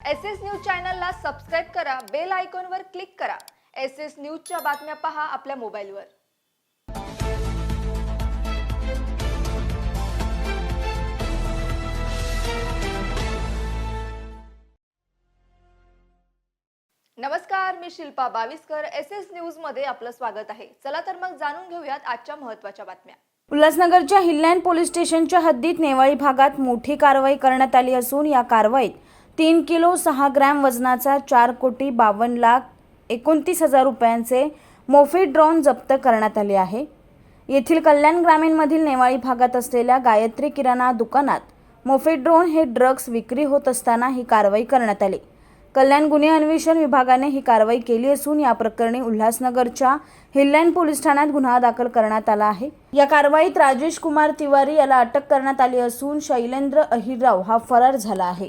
S S news चॅनलला subscribe करा bell आयकॉनवर क्लिक करा. एस एस न्यूजच्या बातम्या पहा आपल्या मोबाईलवर. नमस्कार मी शिल्पा बावीसकर. एस एस न्यूजमध्ये आपलं स्वागत आहे. चला तर मग जाणून घेऊयात आजच्या महत्त्वाच्या बातम्या. उल्हासनगरच्या हिलँड पोलीस स्टेशनच्या हद्दीत नेवाळी भागात मोठी कारवाई करण्यात आली असून या कारवाईत तीन किलो सहा ग्रॅम वजनाचा चार कोटी बावन्न लाख एकोणतीस हजार रुपयांचे मोफी ड्रोन जप्त करण्यात आले आहे. येथील कल्याण ग्रामीणमधील नेवाळी भागात असलेल्या गायत्री किराणा दुकानात मोफी ड्रोन हे ड्रग्ज विक्री होत असताना ही कारवाई करण्यात आली. कल्याण गुन्हे अन्वेषण विभागाने ही कारवाई केली असून या प्रकरणी उल्हासनगरच्या हिल्लँड पोलीस ठाण्यात गुन्हा दाखल करण्यात आला आहे. या कारवाईत राजेश कुमार तिवारी याला अटक करण्यात आली असून शैलेंद्र अहिरराव हा फरार झाला आहे.